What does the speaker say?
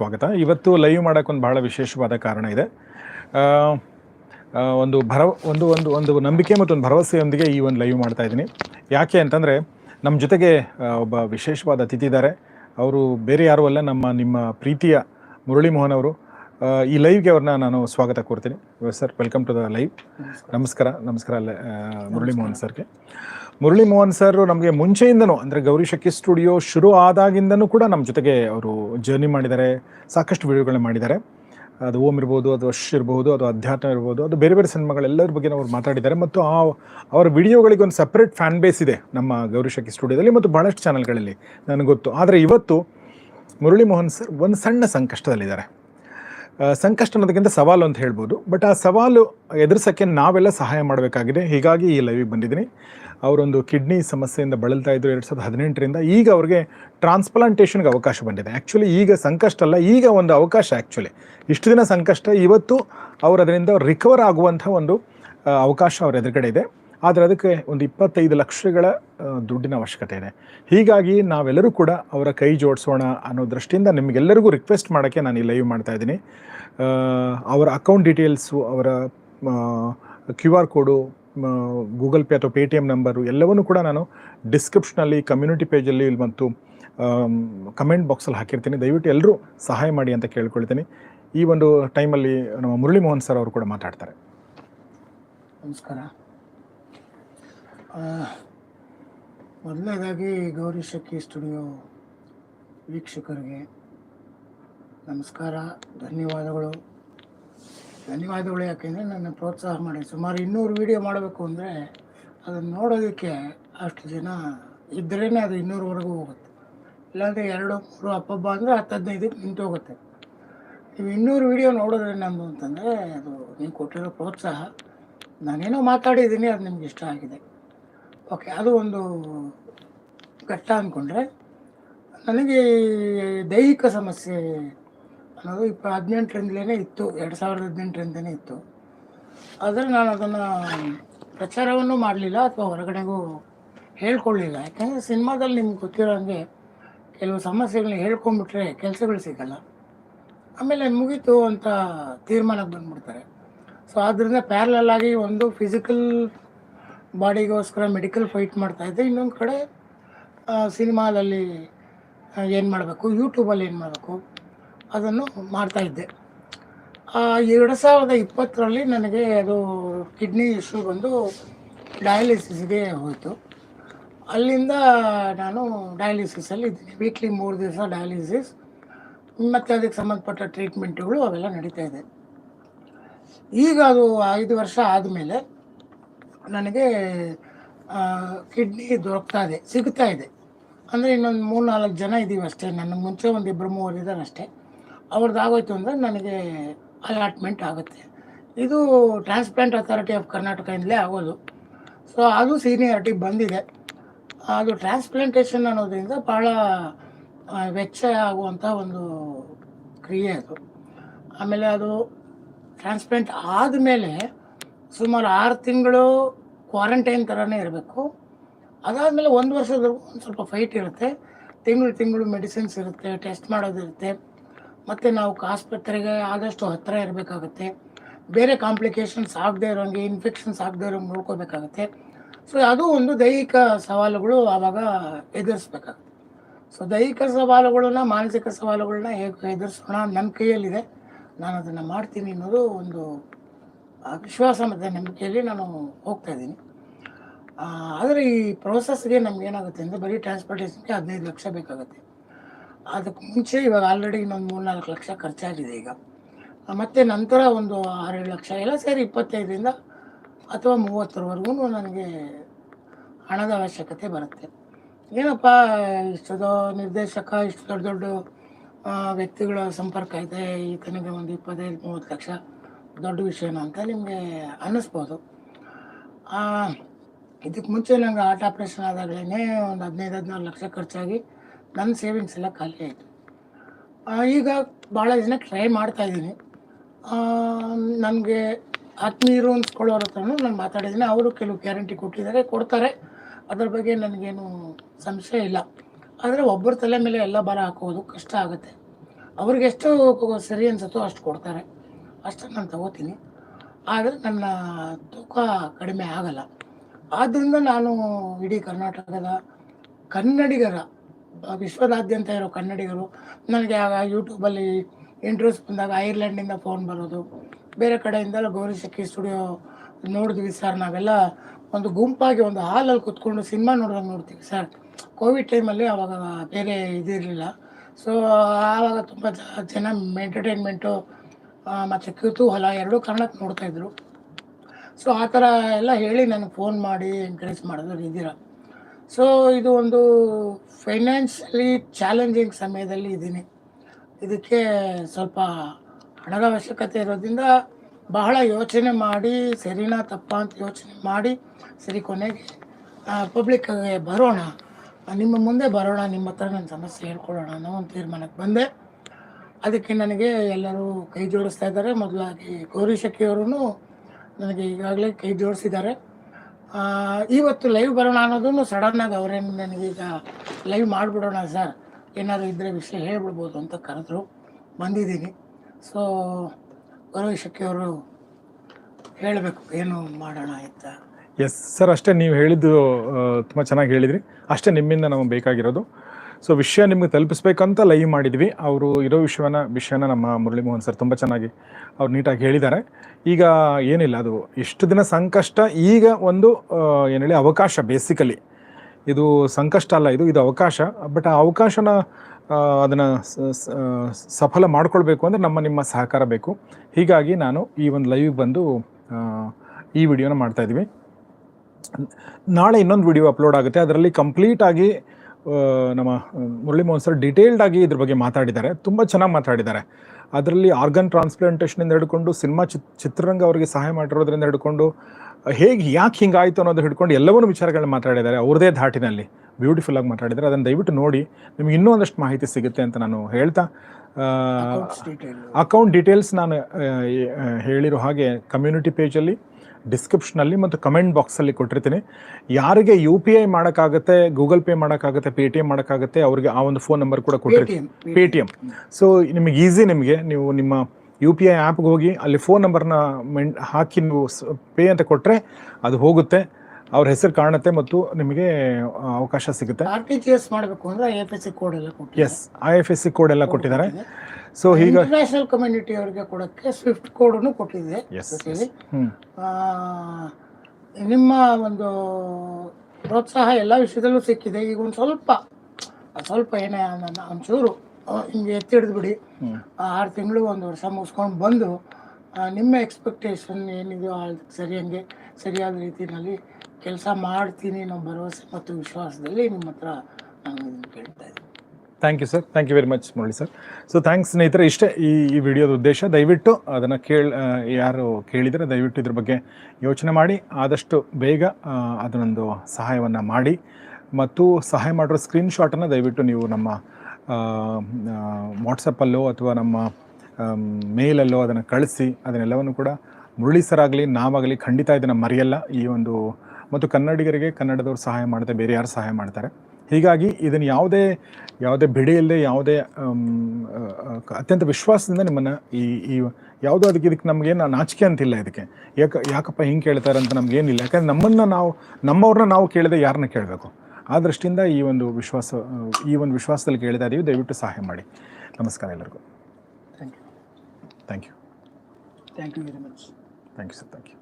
ಸ್ವಾಗತ. ಇವತ್ತು ಲೈವ್ ಮಾಡೋಕ್ಕೊಂದು ಬಹಳ ವಿಶೇಷವಾದ ಕಾರಣ ಇದೆ. ಒಂದು ಭರವ ಒಂದು ಒಂದು ಒಂದು ನಂಬಿಕೆ ಮತ್ತು ಒಂದು ಭರವಸೆಯೊಂದಿಗೆ ಈ ಒಂದು ಲೈವ್ ಮಾಡ್ತಾ ಇದ್ದೀನಿ. ಯಾಕೆ ಅಂತಂದರೆ ನಮ್ಮ ಜೊತೆಗೆ ಒಬ್ಬ ವಿಶೇಷವಾದ ಅತಿಥಿ ಇದ್ದಾರೆ. ಅವರು ಬೇರೆ ಯಾರೂ ಅಲ್ಲ ನಮ್ಮ ನಿಮ್ಮ ಪ್ರೀತಿಯ ಮುರಳಿ ಮೋಹನ್ ಅವರು ಈ ಲೈವ್ಗೆ ಅವ್ರನ್ನ ನಾನು ಸ್ವಾಗತ ಕೊಡ್ತೀನಿ sir welcome to the live ನಮಸ್ಕಾರ. ನಮಸ್ಕಾರ ಲ- ಆ, ಮುರಳಿ ಮೋಹನ್ ಸರ್ಗೆ. ಮುರಳಿ ಮೋಹನ್ ಸರ್ ನಮಗೆ ಮುಂಚೆಯಿಂದನೂ, ಅಂದರೆ ಗೌರಿ ಶಕ್ಕಿ ಸ್ಟುಡಿಯೋ ಶುರು ಆದಾಗಿಂದನೂ ಕೂಡ ನಮ್ಮ ಜೊತೆಗೆ ಅವರು ಜರ್ನಿ ಮಾಡಿದ್ದಾರೆ, ಸಾಕಷ್ಟು ವಿಡಿಯೋಗಳನ್ನ ಮಾಡಿದ್ದಾರೆ. ಅದು ಓಮ್ ಇರ್ಬೋದು, ಅದು ಅಶ್ ಇರ್ಬೋದು, ಅದು ಅಧ್ಯಾತ್ಮ ಇರ್ಬೋದು, ಅದು ಬೇರೆ ಬೇರೆ ಸಿನಿಮಾಗಳೆಲ್ಲರ ಬಗ್ಗೆ ಅವರು ಮಾತಾಡಿದ್ದಾರೆ. ಮತ್ತು ಆ ಅವರ ವಿಡಿಯೋಗಳಿಗೆ ಒಂದು ಸಪ್ರೇಟ್ ಫ್ಯಾನ್ ಬೇಸ್ ಇದೆ ನಮ್ಮ ಗೌರಿ ಶಕ್ಕಿ ಸ್ಟುಡಿಯೋದಲ್ಲಿ ಮತ್ತು ಭಾಳಷ್ಟು ಚಾನಲ್ಗಳಲ್ಲಿ ನನಗೆ ಗೊತ್ತು. ಆದರೆ ಇವತ್ತು ಮುರಳಿ ಮೋಹನ್ ಸರ್ ಒಂದು ಸಣ್ಣ ಸಂಕಷ್ಟದಲ್ಲಿದ್ದಾರೆ. ಸಂಕಷ್ಟ ಅನ್ನೋದಕ್ಕಿಂತ ಸವಾಲು ಅಂತ ಹೇಳ್ಬೋದು. ಬಟ್ ಆ ಸವಾಲು ಎದುರಿಸೋಕ್ಕೆ ನಾವೆಲ್ಲ ಸಹಾಯ ಮಾಡಬೇಕಾಗಿದೆ. ಹೀಗಾಗಿ ಈ ಲೈವಿಗೆ ಬಂದಿದ್ದೀನಿ. ಅವರೊಂದು ಕಿಡ್ನಿ ಸಮಸ್ಯೆಯಿಂದ ಬಳಲ್ತಾ ಇದ್ದರು ಎರಡು ಸಾವಿರದ ಹದಿನೆಂಟರಿಂದ ಈಗ ಅವ್ರಿಗೆ ಟ್ರಾನ್ಸ್ಪ್ಲಾಂಟೇಷನ್ಗೆ ಅವಕಾಶ ಬಂದಿದೆ. ಆ್ಯಕ್ಚುಲಿ ಈಗ ಸಂಕಷ್ಟ ಅಲ್ಲ, ಈಗ ಒಂದು ಅವಕಾಶ ಆ್ಯಕ್ಚುಲಿ ಇಷ್ಟು ದಿನ ಸಂಕಷ್ಟ, ಇವತ್ತು ಅವರು ಅದರಿಂದ ರಿಕವರ್ ಆಗುವಂಥ ಒಂದು ಅವಕಾಶ ಅವ್ರ ಎದುರುಗಡೆ ಇದೆ. ಆದರೆ ಅದಕ್ಕೆ ಒಂದು ಇಪ್ಪತ್ತೈದು ಲಕ್ಷಗಳ ದುಡ್ಡಿನ ಅವಶ್ಯಕತೆ ಇದೆ. ಹೀಗಾಗಿ ನಾವೆಲ್ಲರೂ ಕೂಡ ಅವರ ಕೈ ಜೋಡಿಸೋಣ ಅನ್ನೋ ದೃಷ್ಟಿಯಿಂದ ನಿಮಗೆಲ್ಲರಿಗೂ ರಿಕ್ವೆಸ್ಟ್ ಮಾಡೋಕ್ಕೆ ನಾನು ಈ ಲೈವ್ ಮಾಡ್ತಾ ಇದ್ದೀನಿ. ಅವರ ಅಕೌಂಟ್ ಡೀಟೇಲ್ಸು ಅವರ Q R code Google Pay ಅಥವಾ ಪೇ ಟಿ ಎಂ ನಂಬರು ಎಲ್ಲವನ್ನೂ ಕೂಡ ನಾನು ಡಿಸ್ಕ್ರಿಪ್ಷನಲ್ಲಿ ಕಮ್ಯುನಿಟಿ ಪೇಜಲ್ಲಿ ಮತ್ತು ಕಮೆಂಟ್ ಬಾಕ್ಸಲ್ಲಿ ಹಾಕಿರ್ತೀನಿ. ದಯವಿಟ್ಟು ಎಲ್ಲರೂ ಸಹಾಯ ಮಾಡಿ ಅಂತ ಕೇಳ್ಕೊಳ್ತೀನಿ. ಈ ಒಂದು ಟೈಮಲ್ಲಿ ನಮ್ಮ ಮುರಳಿ ಮೋಹನ್ ಸರ್ ಅವರು ಕೂಡ ಮಾತಾಡ್ತಾರೆ. ನಮಸ್ಕಾರ. ಮೊದಲನೇದಾಗಿ ಗೌರಿ ಶಕ್ಕಿ ಸ್ಟುಡಿಯೋ ವೀಕ್ಷಕರಿಗೆ ನಮಸ್ಕಾರ, ಧನ್ಯವಾದಗಳು. ಧನ್ಯವಾದಗಳು ಯಾಕೆಂದರೆ ನನ್ನ ಪ್ರೋತ್ಸಾಹ ಮಾಡಿ. ಸುಮಾರು ಇನ್ನೂರು ವಿಡಿಯೋ ಮಾಡಬೇಕು ಅಂದರೆ ಅದನ್ನು ನೋಡೋದಕ್ಕೆ ಅಷ್ಟು ಜನ ಇದ್ದರೇ ಅದು ಇನ್ನೂರವರೆಗೂ ಹೋಗುತ್ತೆ. ಇಲ್ಲಾಂದರೆ ಎರಡು, ಮೂರು ಹಬ್ಬ ಅಂದರೆ ಹತ್ತು, ಹದಿನೈದಕ್ಕೆ ನಿಂತು ಹೋಗುತ್ತೆ. ನೀವು ಇನ್ನೂರು ವಿಡಿಯೋ ನೋಡಿದ್ರೆ ನಮ್ಮದು ಅಂತಂದರೆ ಅದು ನೀವು ಕೊಟ್ಟಿರೋ ಪ್ರೋತ್ಸಾಹ. ನಾನೇನೋ ಮಾತಾಡಿದ್ದೀನಿ, ಅದು ನಿಮ್ಗೆ ಇಷ್ಟ ಆಗಿದೆ. ಓಕೆ, ಅದು ಒಂದು ಘಟ್ಟ ಅಂದ್ಕೊಂಡ್ರೆ ನನಗೆ ದೈಹಿಕ ಸಮಸ್ಯೆ ಅನ್ನೋದು ಇಪ್ಪ ಹದಿನೆಂಟರಿಂದಲೇ ಇತ್ತು, ಎರಡು ಸಾವಿರದ ಹದಿನೆಂಟರಿಂದನೇ ಇತ್ತು. ಆದರೆ ನಾನು ಅದನ್ನು ಪ್ರಚಾರವನ್ನು ಮಾಡಲಿಲ್ಲ ಅಥವಾ ಹೊರಗಡೆಗೂ ಹೇಳ್ಕೊಳ್ಳಿಲ್ಲ. ಯಾಕೆಂದರೆ ಸಿನಿಮಾದಲ್ಲಿ ನಿಮ್ಗೆ ಗೊತ್ತಿರೋ ಹಾಗೆ ಕೆಲವು ಸಮಸ್ಯೆಗಳನ್ನ ಹೇಳ್ಕೊಂಡ್ಬಿಟ್ರೆ ಕೆಲಸಗಳು ಸಿಗಲ್ಲ. ಆಮೇಲೆ ಮುಗೀತು ಅಂತ ತೀರ್ಮಾನಕ್ಕೆ ಬಂದ್ಬಿಡ್ತಾರೆ. ಸೊ ಆದ್ದರಿಂದ ಪ್ಯಾರಲಲ್ ಆಗಿ ಒಂದು ಫಿಸಿಕಲ್ ಬಾಡಿಗೋಸ್ಕರ ಮೆಡಿಕಲ್ ಫೈಟ್ ಮಾಡ್ತಾ ಇದ್ದೆ. ಇನ್ನೊಂದು ಕಡೆ ಸಿನಿಮಾದಲ್ಲಿ ಏನು ಮಾಡಬೇಕು ಯೂಟ್ಯೂಬಲ್ಲಿ ಏನು ಮಾಡಬೇಕು ಅದನ್ನು ಮಾಡ್ತಾ ಇದ್ದೆ. ಆ, ಎರಡು ಸಾವಿರದ ಇಪ್ಪತ್ತರಲ್ಲಿ ನನಗೆ ಅದು ಕಿಡ್ನಿ ಇಶ್ಯೂ ಬಂದು ಡಯಾಲಿಸಿಸ್ಗೆ ಹೋಯಿತು. ಅಲ್ಲಿಂದ ನಾನು ಡಯಾಲಿಸಿಸಲ್ಲಿ ಇದ್ದೀನಿ. ವೀಕ್ಲಿ ಮೂರು ದಿವಸ ಡಯಾಲಿಸಿಸ್ ಮತ್ತು ಅದಕ್ಕೆ ಸಂಬಂಧಪಟ್ಟ ಟ್ರೀಟ್ಮೆಂಟ್ಗಳು ಅವೆಲ್ಲ ನಡೀತಾ ಇದೆ. ಈಗ ಅದು ಐದು ವರ್ಷ ಆದಮೇಲೆ ನನಗೆ ಕಿಡ್ನಿ ದೊರಕ್ತಾ ಇದೆ ಸಿಗ್ತಾ ಇದೆ ಅಂದರೆ ಇನ್ನೊಂದು ಮೂರು ನಾಲ್ಕು ಜನ ಇದ್ದೀವಿ ಅಷ್ಟೇ. ನನ್ನ ಮುಂಚೆ ಒಂದು ಇಬ್ಬರು ಮೂವರು ಇದ್ದಾರೆ ಅಷ್ಟೇ. ಅವ್ರದ್ದು ಆಗೋಯ್ತು ಅಂದರೆ ನನಗೆ ಅಲಾಟ್ಮೆಂಟ್ ಆಗುತ್ತೆ. ಇದು ಟ್ರಾನ್ಸ್ಪ್ಲಾಂಟ್ ಅಥಾರಿಟಿ ಆಫ್ ಕರ್ನಾಟಕದಿಂದಲೇ ಆಗೋದು. ಸೊ ಅದು ಸೀನಿಯಾರಿಟಿ ಬಂದಿದೆ. ಅದು ಟ್ರಾನ್ಸ್ಪ್ಲಾಂಟೇಷನ್ ಅನ್ನೋದ್ರಿಂದ ಭಾಳ ವೆಚ್ಚ ಆಗುವಂಥ ಒಂದು ಕ್ರಿಯೆ ಅದು. ಆಮೇಲೆ ಅದು ಟ್ರಾನ್ಸ್ಪ್ಲಾಂಟ್ ಆದಮೇಲೆ ಸುಮಾರು ಆರು ತಿಂಗಳು ಕ್ವಾರಂಟೈನ್ ಥರನೇ ಇರಬೇಕು. ಅದಾದಮೇಲೆ ಒಂದು ವರ್ಷದವರೆಗೂ ಒಂದು ಸ್ವಲ್ಪ ಫೈಟ್ ಇರುತ್ತೆ. ತಿಂಗಳು ತಿಂಗಳು ಮೆಡಿಸಿನ್ಸ್ ಇರುತ್ತೆ ಟೆಸ್ಟ್ ಮಾಡೋದಿರುತ್ತೆ ಮತ್ತು ನಾವು ಆಸ್ಪತ್ರೆಗೆ ಆದಷ್ಟು ಹತ್ತಿರ ಇರಬೇಕಾಗುತ್ತೆ. ಬೇರೆ ಕಾಂಪ್ಲಿಕೇಶನ್ಸ್ ಆಗದೆ ಇರೋಂಗೆ ಇನ್ಫೆಕ್ಷನ್ಸ್ ಆಗದೆ ಇರೋಂಗೆ ನೋಡ್ಕೋಬೇಕಾಗುತ್ತೆ. ಸೊ ಅದು ಒಂದು ದೈಹಿಕ ಸವಾಲುಗಳು ಆವಾಗ ಎದುರಿಸ್ಬೇಕಾಗುತ್ತೆ. ಸೊ ದೈಹಿಕ ಸವಾಲುಗಳನ್ನ, ಮಾನಸಿಕ ಸವಾಲುಗಳನ್ನ ಹೇಗೆ ಎದುರಿಸೋಣ ನನ್ನ ಕೈಯಲ್ಲಿದೆ. ನಾನು ಅದನ್ನು ಮಾಡ್ತೀನಿ ಅನ್ನೋದು ಒಂದು ವಿಶ್ವಾಸ ಮತ್ತು ನಂಬಿಕೆಯಲ್ಲಿ ನಾನು ಹೋಗ್ತಾ ಇದ್ದೀನಿ. ಆದರೆ ಈ ಪ್ರೊಸೆಸ್ಗೆ ನಮ್ಗೆ ಏನಾಗುತ್ತೆ ಅಂದರೆ ಬರೀ ಟ್ರಾನ್ಸ್ಪೋರ್ಟೇಷನ್ಗೆ ಹದಿನೈದು ಲಕ್ಷ ಬೇಕಾಗುತ್ತೆ. ಅದಕ್ಕೆ ಮುಂಚೆ ಇವಾಗ ಆಲ್ರೆಡಿ ಇನ್ನೊಂದು ಮೂರು ನಾಲ್ಕು ಲಕ್ಷ ಖರ್ಚಾಗಿದೆ ಈಗ. ಮತ್ತು ನಂತರ ಒಂದು ಆರೇಳು ಲಕ್ಷ ಎಲ್ಲ ಸೇರಿ ಇಪ್ಪತ್ತೈದರಿಂದ ಅಥವಾ ಮೂವತ್ತರವರೆಗೂ ನನಗೆ ಹಣದ ಅವಶ್ಯಕತೆ ಬರುತ್ತೆ. ಏನಪ್ಪ, ಇಷ್ಟು ದೊ- ನಿರ್ದೇಶಕ, ಇಷ್ಟು ದೊಡ್ಡ ದೊಡ್ಡ ವ್ಯಕ್ತಿಗಳ ಸಂಪರ್ಕ ಇದೆ, ಈತನಿಗೆ ಒಂದು ಇಪ್ಪತ್ತೈದು, ಮೂವತ್ತು ಲಕ್ಷ. ದೊಡ್ಡ ವಿಷಯನ ಅಂತ ನಿಮಗೆ ಅನ್ನಿಸ್ಬೋದು. ಇದಕ್ಕೆ ಮುಂಚೆ ನಂಗೆ ಹಾರ್ಟ್ ಆಪ್ರೇಷನ್ ಆದಾಗಲೇ ಒಂದು ಹದಿನೈದು ಹದಿನಾರು ಲಕ್ಷ ಖರ್ಚಾಗಿ ನನ್ನ ಸೇವಿಂಗ್ಸ್ ಎಲ್ಲ ಖಾಲಿ ಆಯಿತು. ಈಗ ಭಾಳ ದಿನ ಟ್ರೈ ಮಾಡ್ತಾಯಿದ್ದೀನಿ ನನಗೆ ಆತ್ಮೀಯರು ಅನ್ಸ್ಕೊಳ್ಳೋರ ಹತ್ರನೂ ನಾನು ಮಾತಾಡಿದ್ದೀನಿ. ಅವರು ಕೆಲವು ಗ್ಯಾರಂಟಿ ಕೊಟ್ಟಿದ್ದಾರೆ, ಕೊಡ್ತಾರೆ. ಅದ್ರ ಬಗ್ಗೆ ನನಗೇನು ಸಂಶಯ ಇಲ್ಲ. ಆದರೆ ಒಬ್ಬರ ತಲೆ ಮೇಲೆ ಎಲ್ಲ ಭಾರ ಹಾಕೋದು ಕಷ್ಟ ಆಗುತ್ತೆ. ಅವ್ರಿಗೆಷ್ಟು ಸರಿ ಅನ್ಸುತ್ತೋ ಅಷ್ಟು ಕೊಡ್ತಾರೆ. ಅಷ್ಟು ನಾನು ತಗೋತೀನಿ. ಆದರೆ ನನ್ನ ತೂಕ ಕಡಿಮೆ ಆಗಲ್ಲ. ಆದ್ದರಿಂದ ನಾನು ಇಡೀ ಕರ್ನಾಟಕದ ಕನ್ನಡಿಗರ, ವಿಶ್ವದಾದ್ಯಂತ ಇರೋ ಕನ್ನಡಿಗರು, ನನಗೆ ಆಗ ಯೂಟ್ಯೂಬಲ್ಲಿ ಇಂಟ್ರೆಸ್ಟ್ ಬಂದಾಗ ಐರ್ಲೆಂಡಿಂದ ಫೋನ್ ಬರೋದು, ಬೇರೆ ಕಡೆಯಿಂದೆಲ್ಲ ಗೌರಿ ಶಕ್ತಿ ಸ್ಟುಡಿಯೋ ನೋಡಿದ್ವಿ ಸರ್ ನಾವೆಲ್ಲ. ಒಂದು ಗುಂಪಾಗಿ ಒಂದು ಹಾಲಲ್ಲಿ ಕುತ್ಕೊಂಡು ಸಿನಿಮಾ ನೋಡಿದಾಗ ನೋಡ್ತೀವಿ ಸರ್ ಕೋವಿಡ್ ಟೈಮಲ್ಲಿ ಅವಾಗ ಬೇರೆ ಇದಿರಲಿಲ್ಲ. ಸೊ ಆವಾಗ ತುಂಬ ಜನ ಎಂಟರ್ಟೈನ್ಮೆಂಟು ಮತ್ತು ಕುತೂಹಲ ಎರಡೂ ಕನ್ನಡಕ್ಕೆ ನೋಡ್ತಾಯಿದ್ರು ಸೊ ಆ ಥರ ಎಲ್ಲ ಹೇಳಿ ನನಗೆ ಫೋನ್ ಮಾಡಿ ಎನ್ಕರೇಜ್ ಮಾಡಿದ್ರು ಇದ್ದೀರ. ಸೊ ಇದು ಒಂದು ಫೈನಾನ್ಷಿಯಲಿ ಚಾಲೆಂಜಿಂಗ್ ಸಮಯದಲ್ಲಿ ಇದ್ದೀನಿ. ಇದಕ್ಕೆ ಸ್ವಲ್ಪ ಹಣದ ಅವಶ್ಯಕತೆ ಇರೋದ್ರಿಂದ ಬಹಳ ಯೋಚನೆ ಮಾಡಿ, ಸರಿನಾ ತಪ್ಪ ಅಂತ ಯೋಚನೆ ಮಾಡಿ, ಸರಿ ಕೊನೆಗೆ ಪಬ್ಲಿಕ್ಗೆ ಬರೋಣ, ನಿಮ್ಮ ಮುಂದೆ ಬರೋಣ, ನಿಮ್ಮ ಹತ್ರ ನನ್ನ ಸಮಸ್ಯೆ ಹೇಳ್ಕೊಳ್ಳೋಣ ಅನ್ನೋ ಒಂದು ತೀರ್ಮಾನಕ್ಕೆ ಬಂದೆ. ಅದಕ್ಕೆ ನನಗೆ ಎಲ್ಲರೂ ಕೈ ಜೋಡಿಸ್ತಾ ಇದ್ದಾರೆ. ಮೊದಲಾಗಿ ಗೌರಿ ಶೆಟ್ಟಿಯವರು ನನಗೆ ಈಗಾಗಲೇ ಕೈ ಜೋಡಿಸಿದ್ದಾರೆ. ಇವತ್ತು ಲೈವ್ ಬರೋಣ ಅನ್ನೋದನ್ನು ಸಡನ್ನಾಗಿ ಅವರೇನು ನನಗೀಗ ಲೈವ್ ಮಾಡಿಬಿಡೋಣ ಸರ್. ಏನಾದರೂ ಇದ್ದರೆ ವಿಷಯ ಹೇಳ್ಬಿಡ್ಬೋದು ಅಂತ ಕರೆದ್ರು. ಬಂದಿದ್ದೀನಿ. ಸೊ ಗೌರವ ಶೆಟ್ಟಿಯವರು ಹೇಳಬೇಕು ಏನು ಮಾಡೋಣ ಅಂತ. ಎಸ್ ಸರ್ ಅಷ್ಟೇ ನೀವು ಹೇಳಿದ್ದು ತುಂಬ ಚೆನ್ನಾಗಿ ಹೇಳಿದ್ರಿ. ಅಷ್ಟೇ ನಿಮ್ಮಿಂದ ನಮಗೆ ಬೇಕಾಗಿರೋದು. ಸೊ ವಿಷಯ ನಿಮ್ಗೆ ತಲುಪಿಸ್ಬೇಕಂತ ಲೈವ್ ಮಾಡಿದ್ವಿ. ಅವರು ಇರೋ ವಿಷಯವನ್ನ ವಿಷಯನ ನಮ್ಮ ಮುರಳಿ ಮೋಹನ್ ಸರ್ ತುಂಬ ಚೆನ್ನಾಗಿ ಅವ್ರು ನೀಟಾಗಿ ಹೇಳಿದ್ದಾರೆ. ಈಗ ಏನಿಲ್ಲ ಅದು ಎಷ್ಟು ದಿನ ಸಂಕಷ್ಟ ಈಗ ಒಂದು ಏನು ಹೇಳಿ ಅವಕಾಶ ಬೇಸಿಕಲಿ ಇದು ಸಂಕಷ್ಟ ಅಲ್ಲ ಇದು ಇದು ಅವಕಾಶ. ಬಟ್ ಆ ಅವಕಾಶನ ಅದನ್ನು ಸಫಲ ಮಾಡ್ಕೊಳ್ಬೇಕು ಅಂದರೆ ನಮ್ಮ ನಿಮ್ಮ ಸಹಕಾರ ಬೇಕು. ಹೀಗಾಗಿ ನಾನು ಈ ಒಂದು ಲೈವ್ ಬಂದು ಈ ವಿಡಿಯೋನ ಮಾಡ್ತಾ ಇದ್ದೀವಿ. ನಾಳೆ ಇನ್ನೊಂದು ವಿಡಿಯೋ ಅಪ್ಲೋಡ್ ಆಗುತ್ತೆ. ಅದರಲ್ಲಿ ಕಂಪ್ಲೀಟ್ ಆಗಿ ಆ, ನಮ್ಮ ಮುರಳಿ ಮೋಹನ್ ಸರ್ ಡೀಟೇಲ್ಡ್ ಆಗಿ ಇದ್ರ ಬಗ್ಗೆ ಮಾತಾಡಿದ್ದಾರೆ. ತುಂಬ ಚೆನ್ನಾಗಿ ಮಾತಾಡಿದ್ದಾರೆ. ಅದರಲ್ಲಿ ಆರ್ಗನ್ ಟ್ರಾನ್ಸ್ಪ್ಲಾಂಟೇಷನಿಂದ ಹಿಡ್ಕೊಂಡು ಸಿನಿಮಾ ಚಿತ್ ಚಿತ್ರರಂಗ ಅವರಿಗೆ ಸಹಾಯ ಮಾಡಿರೋದ್ರಿಂದ ಹಿಡ್ಕೊಂಡು ಹೇಗೆ ಯಾಕೆ ಹಿಂಗಾಯಿತು ಅನ್ನೋದು ಹಿಡ್ಕೊಂಡು ಎಲ್ಲವನ್ನೂ ವಿಚಾರಗಳನ್ನ ಮಾತಾಡಿದ್ದಾರೆ. ಅವ್ರದೇ ಧಾಟಿನಲ್ಲಿ ಬ್ಯೂಟಿಫುಲ್ ಆಗಿ ಮಾತಾಡಿದ್ದಾರೆ. ಅದನ್ನು ದಯವಿಟ್ಟು ನೋಡಿ ನಿಮ್ಗೆ ಇನ್ನೂ ಒಂದಷ್ಟು ಮಾಹಿತಿ ಸಿಗುತ್ತೆ ಅಂತ ನಾನು ಹೇಳ್ತಾ ಅಕೌಂಟ್ ಡೀಟೇಲ್ಸ್ ನಾನು ಹೇಳಿರೋ ಹಾಗೆ ಕಮ್ಯುನಿಟಿ ಪೇಜಲ್ಲಿ ಡಿಸ್ಕ್ರಿಪ್ಷನಲ್ಲಿ ಮತ್ತು ಕಮೆಂಟ್ ಬಾಕ್ಸಲ್ಲಿ ಕೊಟ್ಟಿರ್ತೀನಿ. ಯಾರಿಗೆ ಯು ಪಿ ಐ ಮಾಡೋಕ್ಕಾಗುತ್ತೆ ಗೂಗಲ್ ಪೇ ಮಾಡೋಕ್ಕಾಗುತ್ತೆ ಪೇ ಟಿ ಎಂ ಮಾಡೋಕ್ಕಾಗುತ್ತೆ ಅವ್ರಿಗೆ ಆ ಒಂದು ಫೋನ್ ನಂಬರ್ ಕೂಡ ಕೊಟ್ಟಿರ್ತೀನಿ. ಪೇ ಟಿ ಎಂ ಸೊ ನಿಮಗೆ ಈಸಿ ನಿಮಗೆ ನೀವು ನಿಮ್ಮ ಯು ಪಿ ಐ ಆ್ಯಪ್ಗೆ ಹೋಗಿ ಅಲ್ಲಿ ಫೋನ್ ನಂಬರ್ನ ಮೆಂಟ್ ಹಾಕಿ ನೀವು ಪೇ ಅಂತ ಕೊಟ್ಟರೆ ಅದು ಹೋಗುತ್ತೆ. ಅವ್ರ ಹೆಸರು ಕಾಣುತ್ತೆ ಮತ್ತು ನಿಮಗೆ ಅವಕಾಶ ಸಿಗುತ್ತೆ. ಆರ್ ಟಿ ಜಿ ಎಸ್ ಮಾಡಬೇಕು ಅಂದ್ರೆ I F S C code ಎಲ್ಲ ಕೊಟ್ಟಿದ್ದಾರೆ. S I F S C code ಎಲ್ಲ ಕೊಟ್ಟಿದ್ದಾರೆ. ಸೊ ಈಗ ಇಂಟರ್ನ್ಯಾಷನಲ್ ಕಮ್ಯುನಿಟಿ ಅವರಿಗೆ ಕೊಡಕ್ಕೆ ಸ್ವಿಫ್ಟ್ ಕೋಡನ್ನು ಕೊಟ್ಟಿದೆ. ನಿಮ್ಮ ಒಂದು ಪ್ರೋತ್ಸಾಹ ಎಲ್ಲ ವಿಷಯದಲ್ಲೂ ಸಿಕ್ಕಿದೆ. ಈಗ ಒಂದು ಸ್ವಲ್ಪ ಸ್ವಲ್ಪ ಏನೇ ನನ್ನ ಒಂಚೂರು ಹಿಂಗೆ ಎತ್ತಿ ಹಿಡಿದ್ಬಿಡಿ ಬಿಡಿ. ಆರು ತಿಂಗಳು ಒಂದು ವರ್ಷ ಮುಗಿಸ್ಕೊಂಡು ಬಂದು ನಿಮ್ಮ ಎಕ್ಸ್ಪೆಕ್ಟೇಷನ್ ಏನಿದೆಯೋ ಸರಿ ಹಂಗೆ ಸರಿಯಾದ ರೀತಿಯಲ್ಲಿ ಕೆಲಸ ಮಾಡ್ತೀನಿ ಅನ್ನೋ ಭರವಸೆ ಮತ್ತು ವಿಶ್ವಾಸದಲ್ಲಿ ನಿಮ್ಮ ಹತ್ರ ನಾನು ಕೇಳ್ತಾ thank you sir thank you very much Murali sir so thanks ಸ್ನೇಹಿತರೆ. ಇಷ್ಟೇ ಈ ಈ ವಿಡಿಯೋದ ಉದ್ದೇಶ. ದಯವಿಟ್ಟು ಅದನ್ನು ಕೇಳಿ ಯಾರು ಕೇಳಿದರೆ, ದಯವಿಟ್ಟು ಇದ್ರ ಬಗ್ಗೆ ಯೋಚನೆ ಮಾಡಿ. ಆದಷ್ಟು ಬೇಗ ಅದನ್ನೊಂದು ಸಹಾಯವನ್ನು ಮಾಡಿ. ಮತ್ತು ಸಹಾಯ ಮಾಡಿರೋ ಸ್ಕ್ರೀನ್ಶಾಟನ್ನು ದಯವಿಟ್ಟು ನೀವು ನಮ್ಮ ವಾಟ್ಸಪ್ಪಲ್ಲೋ ಅಥವಾ ನಮ್ಮ ಮೇಲಲ್ಲೋ ಅದನ್ನು ಕಳಿಸಿ. ಅದನ್ನೆಲ್ಲವನ್ನು ಕೂಡ ಮುರಳಿ ಸರ್ ಆಗಲಿ, ನಾವಾಗಲಿ ಖಂಡಿತ ಇದನ್ನು ಮರೆಯಲ್ಲ. ಈ ಒಂದು ಮತ್ತು ಕನ್ನಡಿಗರಿಗೆ ಕನ್ನಡದವ್ರು ಸಹಾಯ ಮಾಡ್ತಾರೆ ಬೇರೆ ಯಾರು ಸಹಾಯ ಮಾಡ್ತಾರೆ. ಹೀಗಾಗಿ ಇದನ್ನು ಯಾವುದೇ ಯಾವುದೇ ಬಿಡಿ ಇಲ್ಲದೆ ಯಾವುದೇ ಅತ್ಯಂತ ವಿಶ್ವಾಸದಿಂದ ನಿಮ್ಮನ್ನು ಈ ಈ ಯಾವುದೋ ಅದಕ್ಕೆ ಇದಕ್ಕೆ ನಮಗೇನು ನಾಚಿಕೆ ಅಂತಿಲ್ಲ ಇದಕ್ಕೆ. ಯಾಕೆ ಯಾಕಪ್ಪ ಹಿಂಗೆ ಕೇಳ್ತಾರೆ ಅಂತ ನಮಗೇನಿಲ್ಲ ಯಾಕಂದ್ರೆ ನಮ್ಮನ್ನು ನಾವು ನಮ್ಮವ್ರನ್ನ ನಾವು ಕೇಳಿದೆ ಯಾರನ್ನ ಕೇಳಬೇಕು? ಆ ದೃಷ್ಟಿಯಿಂದ ಈ ಒಂದು ವಿಶ್ವಾಸ ಈ ಒಂದು ವಿಶ್ವಾಸದಲ್ಲಿ ಕೇಳಿದ ಇದ್ದೀವಿ ದಯವಿಟ್ಟು ಸಹಾಯ ಮಾಡಿ. ನಮಸ್ಕಾರ ಎಲ್ಲರಿಗೂ. Thank you thank you thank you very much thank you sir thank you